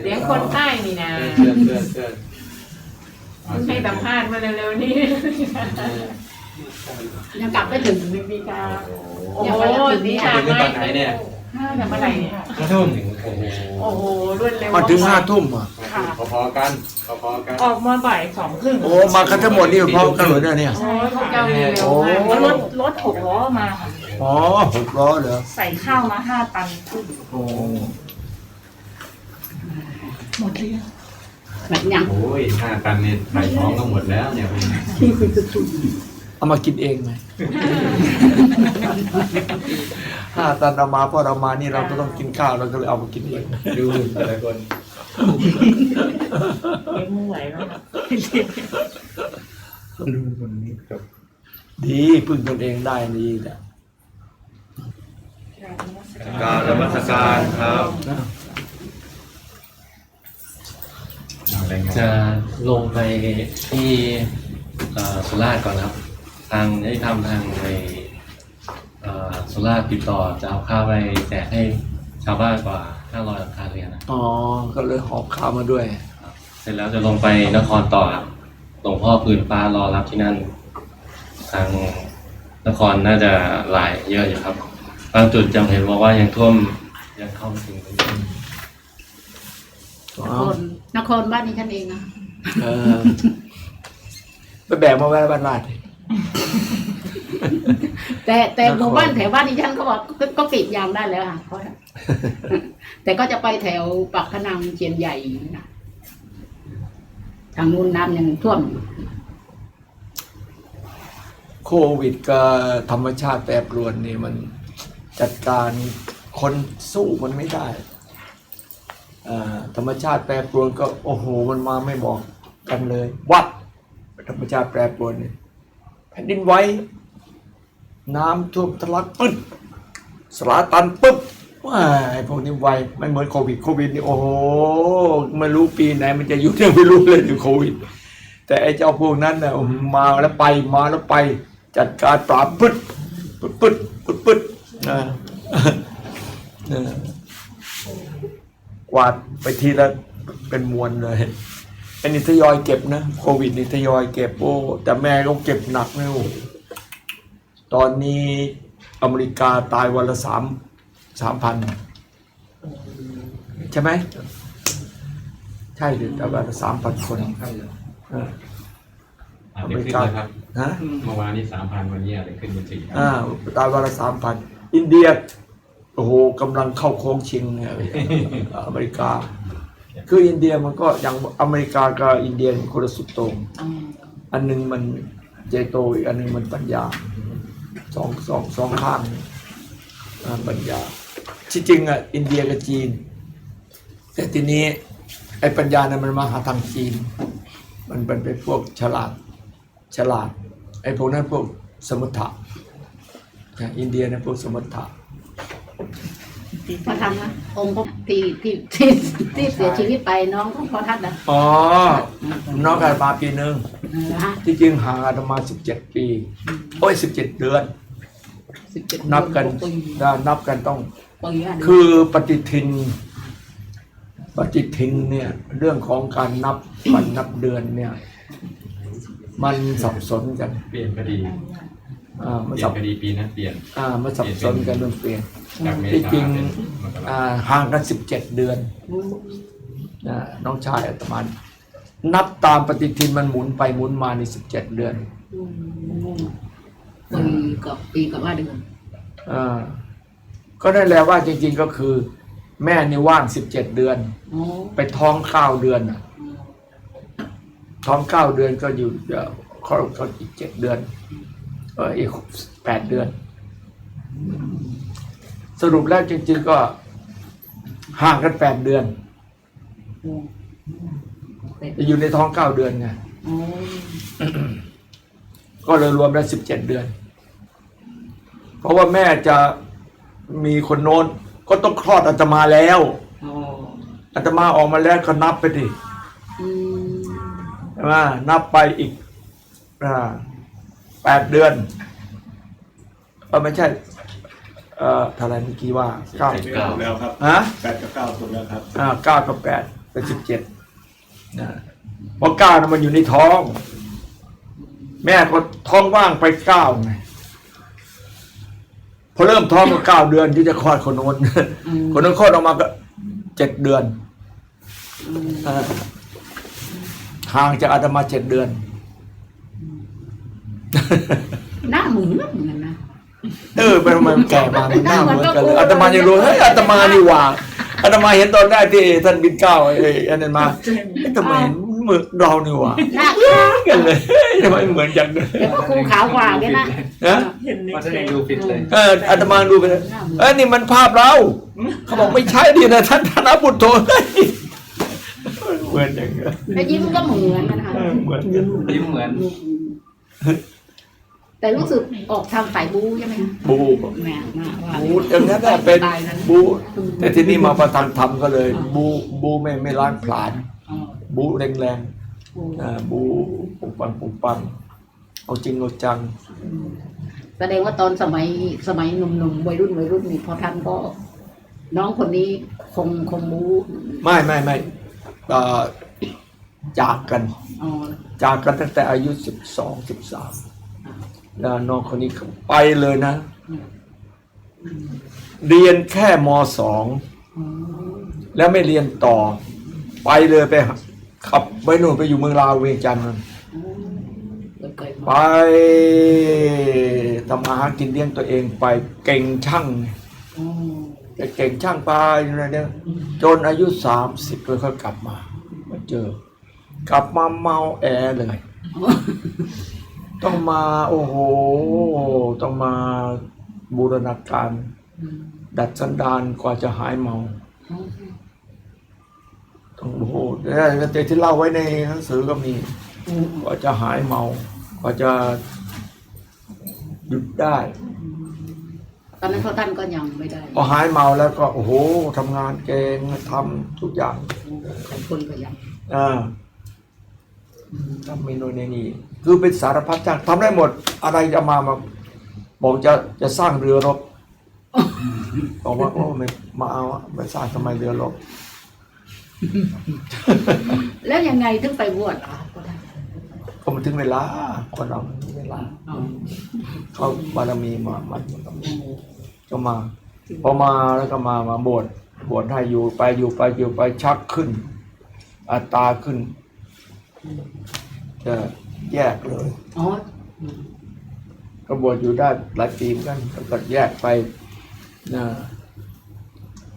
เสียงคนใต้นี่นะเพื่อนเพื่อนเพื่อนให้สัมภาษณ์มาเร็วๆนี่ยังกลับไม่ถึงนึกดีค่ะโอ้โอ้โหโหนี่ค่ะถึงตอนไหนเนี่ยจะเมื่อไหร่เนี่ยห้าทุ่มโอ้โหโอ้โหรวดเร็วมาถึงห้าทุ่มอะพอๆกันพอๆกันออกมาบ่ายสองครึ่งโอ้มากันทั้งหมดนี่พร้อมกันหมดเลยเนี่ยโอ้ยพวกเจ้านี่เร็วโอ้มากรถรถหกล้อมาค่ะอ๋อหกล้อเหรอใส่ข้าวมาห้าตันขึ้นโอ้ หมดเลยงแบบยังโอ้ยห้าตันเนี่ยถ่ายท้องก็หมดแล้วเนี่ยเอามากินเองไหมห้าตันเอามาเพราะเรามานี่เราก็ต้องกินข้าวเราก็เลยเอามากินเองดูแต่ละคนเลี้ยงมือไหวแล้วดูคนนี้ครับ ดีพึ่งตนเองได้ดีแหละการนมัสการครับ จะลงไปที่เอ่อสุราษฎร์ก่อนครับ ทางได้ทำทางในเอ่อสุราษฎร์ติดต่อจะเอาข้าวไปแจกให้ชาวบ้านกว่า 500หลังคาเรือนนะอ๋อ ก็เลยหอบข้าวมาด้วย เสร็จแล้วจะลงไปนครต่อครับหลวงพ่อปืนฟ้ารอรับที่นั่น ทางนครน่าจะหลายเยอะอยู่ครับ บางจุดยังเห็นบอกว่ายังท่วมยังเข้าไม่ถึงตรงนี้ นครนครบ้านนี้ฉันเองนะเออไปแบกมาไว้บ้านลาดดิแต่แต่นครหมู่บ้านแถวบ้านนี้ฉันเขาบอกก็ก็กรีดยางได้แล้วค่ะเขาแต่ก็จะไปแถวปากพนังเชียนใหญ่นะทางนู้นน้ำยังท่วมอยู่โควิดกับธรรมชาติแปรปรวนนี่มันจัดการคนสู้มันไม่ได้อ่า ธรรมชาติแปรปรวนก็โอ้โหมันมาไม่บอกกันเลย วัดธรรมชาติแปรปรวนเนี่ยแผ่นดินไหวน้ำท่วมทะลักปึ๊ดสลาตันปึ๊บว้าไอ้พวกนี้ไวไม่เหมือนโควิดโควิดนี่โอ้โหไม่รู้ปีไหนมันจะหยุดยังไม่รู้เลยถึงโควิด แต่ไอ้เจ้าพวกนั้นน่ะมาแล้วไปมาแล้วไป จัดการปราบปึ๊ดปึ๊ดปึ๊ดปึ๊ดปึ๊ดนะเออก วาดไปทีละเป็นมวลเลยอันนี้ทยอยเก็บนะโควิดนี่ทยอยเก็บโอ้แต่แม่ก็เก็บหนักนะโอ้ตอนนี้อเมริกาตายวันละสามสามพันใช่ไหมใช่ดิแต่วันละสามพันคนเอออาจจะขึ้นนะครับฮะเมื่อวานนี้สามพันวันนี้อาจจะขึ้นเป็นสี่อ่าตายวันละสามพันอินเดีย โอ้โหกำลังเข้าโค้งชิงเนี่ยอเมริกา คืออินเดียมันก็อย่างอเมริกากับอินเดียมันคนละสุดโต่งอันหนึงมันใหญ่โตอีกอันหนึงมันปัญญาสองสองสองข้างอ่าปัญญาที่จริงอะอินเดียกับจีน แต่ทีนี้ไอ้ปัญญาเนี่ยมันมาหาทางจีน มันเป็นเป็นพวกฉลาดฉลาดไอ้พวกนั้นพวกสมุทถะนะอินเดียเนี่ยพวกสมุทถะ พระธรรมนะองค์พระที่ที่ที่ที่เสียชีวิตไปน้องของพ่อทัดนะอ๋อ น้องกันมาปีหนึ่งนะฮะที่จริงห่างกันประมาณสิบเจ็ดปี โอ้ยสิบเจ็ดเดือนสิบเจ็ดนับกันปีได้นับกันต้อง ปีอะคือปฏิทิน ปฏิทินเนี่ย เรื่องของการนับวันนับเดือนเนี่ย มันสับสนกัน เปลี่ยนคดี อ่าเปมันลี่ยสันบคดีปีนั้นเปลี่ยน อ่ามันสับสนกันมันเปลี่ยน จากเมที่ษาจริง เป็นมกราอ่าห่างกันสิบเจ็ดเดือนนะน้องชายอาตมานับตามปฏิทินมันหมุนไปหมุนมาในสิบเจ็ดเดือนปีกับปีกับว่าเดือนอ่าก็นั่นแหละว่าจริง ๆก็คือ แม่นี่ว่างสิบเจ็ดเดือน อ๋อไปท้องเก้าเดือนน่ะ ท้องเก้าเดือนก็อยู่เอ่อเขาเขาอีกเจ็ดเดือนเอออีกแปดเดือน สรุปแล้วจริงๆก็ห่างกันแปดเดือนจะอยู่ในท้องเก้าเดือนไงอ๋อก็เลยรวมได้สิบเจ็ดเดือน เพราะว่าแม่จะมีคนโน้น ก็ต้องคลอดอาตมาแล้วอ๋ออาตมาออกมาแล้วก็นับไปดิอืมใช่ไหมนับไปอีกอ่า แปดเดือนเออไม่ใช่ เอ่อเท่าไหรเมื่อกี้ว่าเก้าเก้าแล้วครับฮะ แปดกับเก้าถูกแล้วครับ อ่าเก้ากับแปดเป็นสิบเจ็ดนะเพราะเก้านะมันอยู่ในท้อง แม่ก็ท้องว่างไปเก้าไงพอเริ่มท้องก็เก้าเดือนที่จะคลอดคนโน้นอืมคนโน้นคลอดออกมาก็เจ็ดเดือนอืมอ่าห่างจากอาตมาเจ็ดเดือน หน้าเหมือนเหมือนกันนะเออมันมันแก่มามันหน้าเหมือนกันเลยหน้าเหมือนกับอาตมายังรู้เฮ้ยอาตมานี่หว่าอาตมาเห็นตอนแรกที่ท่านบินเกล้าไอ้อันนั้นมาเฮ้ยทำไมเห็นเหมือนเรานี่หว่าหน้ากันเลยเฮ้ยทำไมเหมือนจังเลยเดี๋ยวก็ครูขาวกว่าแกนะนะเห็นในว่าเฟแสดงซดูฟิตเลยเอออาตมาดูไปเลยเอ้ยนี่มันภาพเราเขาบอกไม่ใช่ดินะท่านธนบุตรโทเฮ้ยเหมือนอย่างเงี้ยแล้วยิ้มก็เหมือนกันค่ะเออเหมือนกันยิ้มเหมือน แต่รู้สึกออกทางสายบู๊ใช่ไหมคะบูแหม่มาว่าบูอย่างนั้นแหละเป็นตายนั้นบูแต่ที่นี่มาประทานธรรมก็เลย บูบูไม่ไม่ล้างผลาญอ๋อบูแรงแรงบู๊ๆอ่าบูปุบปังปุบปังเอาจริงเอาจัง แสดงว่าตอนสมัยสมัยหนุ่มๆวัยรุ่นวัยรุ่นนี่พอท่านก็ น้องคนนี้คงคงบู๊ไม่ไม่ไม่เอ่อจากกันอ๋อจากกันตั้งแต่อายุสิบสองสิบสาม แล้วน้องคนนี้ไปเลยนะ เรียนแค่มสองแล้วไม่เรียนต่อ ไปเลยไปขับไปนู่นไปอยู่เมืองลาวเวียงจันทร์ไปทำมาหากินเลี้ยงตัวเองไปเก่งช่างแต่เก่งช่างไปอะไรเนี่ยจนอายุสามสิบเลยค่อยกลับมามาเจอ กลับมาเมาแอเลย ต้องมาโอ้โห ต้องมาบูรณาการอืมดัดสันดานกว่าจะหายเมาอ๋อต้องโอ้โหเนี่ยแต่ที่เล่าไว้ในหนังสือก็มีอืมกว่าจะหายเมา กว่าจะหยุดได้ตอนนั้นพ่อท่านก็ยังไม่ได้พอหายเมาแล้วก็โอ้โหทำงานเก่งทำทุกอย่างของคนก็ยังอ่า ทำเมนูในนี้ คือเป็นสารพัดจ้างทำได้หมด อะไรจะมามาบอกจะจะสร้างเรือรบบอกว่าโอ้ไม่มาเอาอะไม่สร้างทำไมเรือรบแล้วยังไงถึงไปบวชอะพ่อท่านก็มันถึงเวลา คนเรามันถึงเวลาอ๋อเขาบารมีมามันก็มา พอมาแล้วก็มามาบวชบวชให้อยู่ไปอยู่ไปอยู่ไปชักขึ้นอัตราขึ้น จะแยกเลยอ๋อก็บวชอยู่ได้หลายปีเหมือนกันแล้วก็แยกไปนะ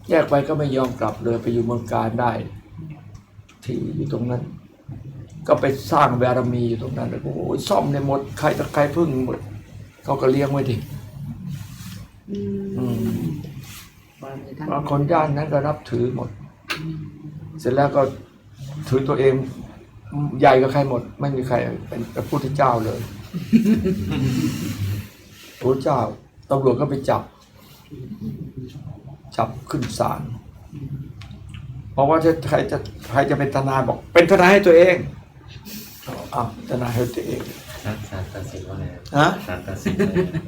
แยกไปก็ไม่ยอมกลับเลยไปอยู่เมืองการได้ ที่อยู่ตรงนั้น ก็ไปสร้างบารมีอยู่ตรงนั้นแล้วก็โอ้ยซ่อมในหมดใครตะใครพึ่งหมดเขาก็เลี้ยงไว้ดิอือืมมบารมีท่านบางคนย่านนั้นก็นับถือหมด เสร็จแล้วก็ถือตัวเอง ใหญ่กับใครหมด ไม่มีใครเป็นพระพุทธเจ้าเลยพระเจ้าตำรวจก็ไปจับ จับขึ้นศาลเพราะว่าถ้าใครจะใครจะเป็นทนายบอก เป็นทนายให้ตัวเองอ้าวทนายให้ตัวเองศาลศาลตัดสินว่าไงครับฮะศาลตัดสินว่าไงครับ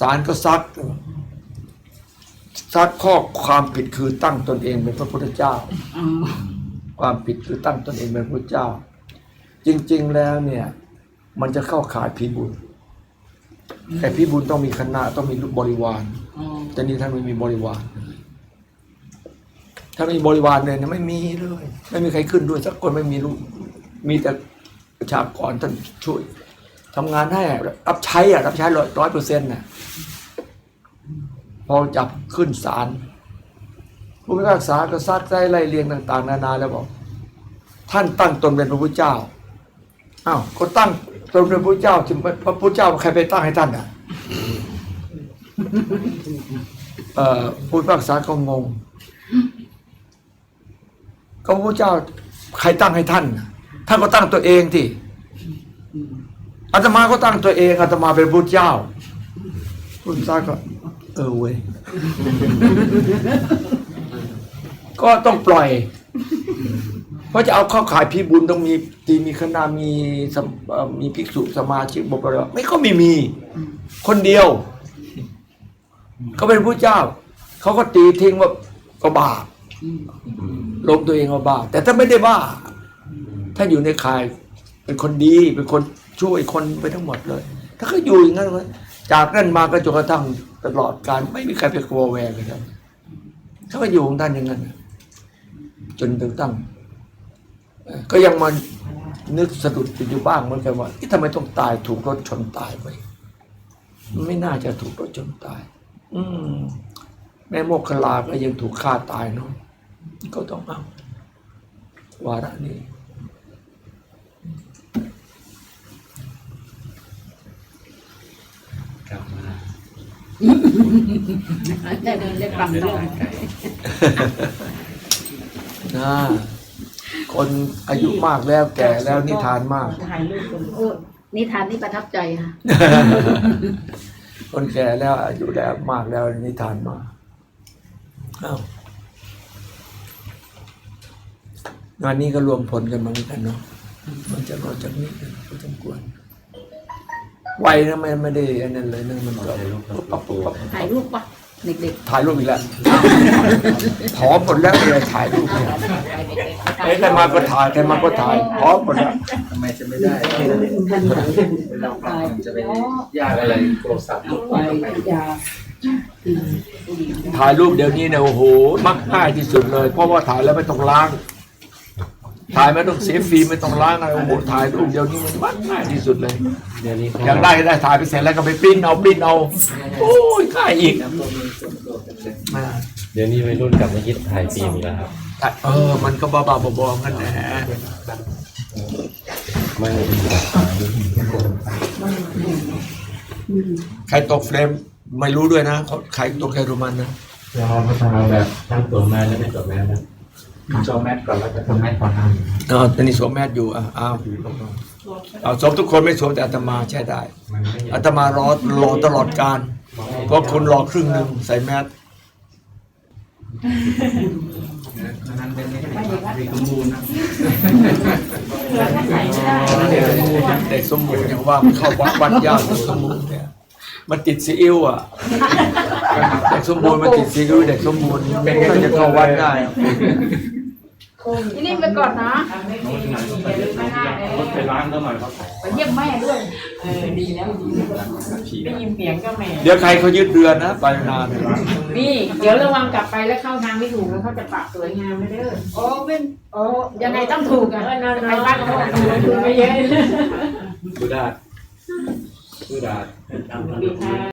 ศาลก็ซักซักข้อความผิดคือตั้งตนเองเป็นพระพุทธเจ้าอ๋อความผิดคือตั้งตนเองเป็นพระเจ้า จริง ๆ แล้วเนี่ย มันจะเข้าข่ายผีบุญแต่ผีบุญต้องมีคณะต้องมีบริวารอ๋อแต่นี่ท่านไม่มีบริวารถ้าไม่มีบริวารเลยเนี่ยไม่มีเลย ไม่มีใครขึ้นด้วยสักคนไม่มีลูกมีแต่ประชากรท่านช่วยทำงานให้อะรับใช้อะรับใช้ร้อยร้อยเปอร์เซ็นต์น่ะพอจับขึ้นศาลผู้พิพากษาก็ซักไล่ไล่เรียงต่าง ๆ นานาแล้วบอก ท่านตั้งตนเป็นพระพุทธเจ้า อ้าวก็ตั้งตนเป็นพระพุทธเจ้าถึงพระพุทธเจ้าใครไปตั้งให้ท่านอะเอ่อผู้พิพากษาก็งงก็พระพุทธเจ้าใครตั้งให้ท่านน่ะท่านก็ตั้งตัวเองที่อาตมาก็ตั้งตัวเองอาตมาเป็นพระพุทธเจ้าผู้พิพากษาก็ เออเว้ยก็ต้องปล่อย เพราะจะเอาเข้าขายพี่บุญต้องมีตีมีคณะมีสมเอ่อมีภิกษุสมาชิกบริวารไม่ก็ไม่มี คนเดียว เขาเป็นผู้เจ้า เขาก็ตีทิ้งว่าก็บาอืมลงตัวเองว่าบ้าแต่ถ้าไม่ได้บ้า ถ้าอยู่ในข่ายเป็นคนดีเป็นคนช่วยคนไปทั้งหมดเลย ถ้าเขาอยู่อย่างนั้นเลยจากนั้นมาก็จนกระทั่งตลอดการไม่มีใครไปกลัวแวงเลยครับเขาก็อยู่ของท่านอย่างนั้นจนถึงตั้ง ก็ยังมานึกสะดุดอยู่บ้างเหมือนกันว่าเอ๊ะทำไมต้องตายถูกรถชนตายไปมันไม่น่าจะถูกรถชนตาย อืมแม่โมกขลาก็ยังถูกฆ่าตายเนาะก็ต้องเอาวาระนี้กลับมาได้เดินได้ฟังเรื่องนะ คนอายุมากแล้วแก่แล้วนิทานมาก ถ่ายรูปกันโอ้นิทานนี่ประทับใจค่ะ คนแก่แล้วอายุแล้วมากแล้วนิทานมากอ้าวงานนี้ก็รวมผลกันมาเหมือนกันเนาะมันจะรอจากนี้กันพอสมควรไวนะไม่ไม่ได้อันนั้นเลยนะมันก็ปุ๊บปั๊บปุ๊บปั๊บ ถ่ายรูปปะ เด็กถ่ายรูปอีกแล้วพร้อมหมดแล้วเลยถ่ายรูปเนี่ยๆเอ้ยใครมาก็ถ่ายใครมาก็ถ่ายพร้อมหมดแล้วทำไมจะไม่ได้เราฟังมันจะไปยากอะไรโทรศัพท์ไปยาถ่ายรูปเดี๋ยวนี้เนี่ยโอ้โหมักง่ายที่สุดเลย เพราะว่าถ่ายแล้วไม่ต้องล้าง ถ่ายไม่ต้องเสียฟรีไม่ต้องล้างอะไรโอ้โหถ่ายรูปเดี๋ยวนี้มันมักง่ายที่สุดเลยเดี๋ยวนี้เขาอยากได้ก็ได้ถ่ายไปเสร็จแล้วก็ไปปริ้นเอาปริ้นเอาโอ้ยง่ายอีกอ่าเดี๋ยวนี้วัยรุ่นกลับมาคิดถ่ายฟิล์มอีกแล้วครับแต่เออ มันก็บ้าๆบอๆกันแหละไม่ใครตกเฟรมไม่รู้ด้วยนะใครตกใครรู้มันนะเราพัฒนาแบบทั้งตัวแม่และไม่ตัวแม่นะ จอแมทก่อนแล้วก็ทำแมทก่อนทำอ๋อตอนนี้สวมแมสอยู่อะอ้าวเอาสวมทุกคนไม่สวมแต่อาตมาใช่ได้มันไม่อาตมารอรอตลอดการเพราะคุณรอครึ่งหนึ่งใส่แมสนั้นเป็นไม่สมบูรณ์นะเด็กสมบูรณ์อย่างว่ามันเข้าวัดวัดยากเด็กสมบูรณ์เนี่ยมันติดซีอิ๊วอะเด็กสมบูรณ์มันติดซีอิ๊วเด็กสมบูรณ์เป็นก็จะเข้าวัดได้ นี่ไปก่อนนะไม่มีอย่าลืมไม่ได้เลยไปล้างก็หน่อยครับไปเยี่ยมแม่ด้วยเออดีแล้วได้ยินเสียงก็แหม่เดี๋ยวใครเขายึดเรือนนะไปนานเนี่ยนี่เดี๋ยวระวังกลับไปแล้วเข้าทางไม่ถูกแล้วเขาจะปรับสวยงามไม่เด้อโอ้เป็นโอ้ยังไงต้องถูกอะเออนอนไปบ้านเขาถูกถูกไม่เยอะบูดาบูดาดีค่ะ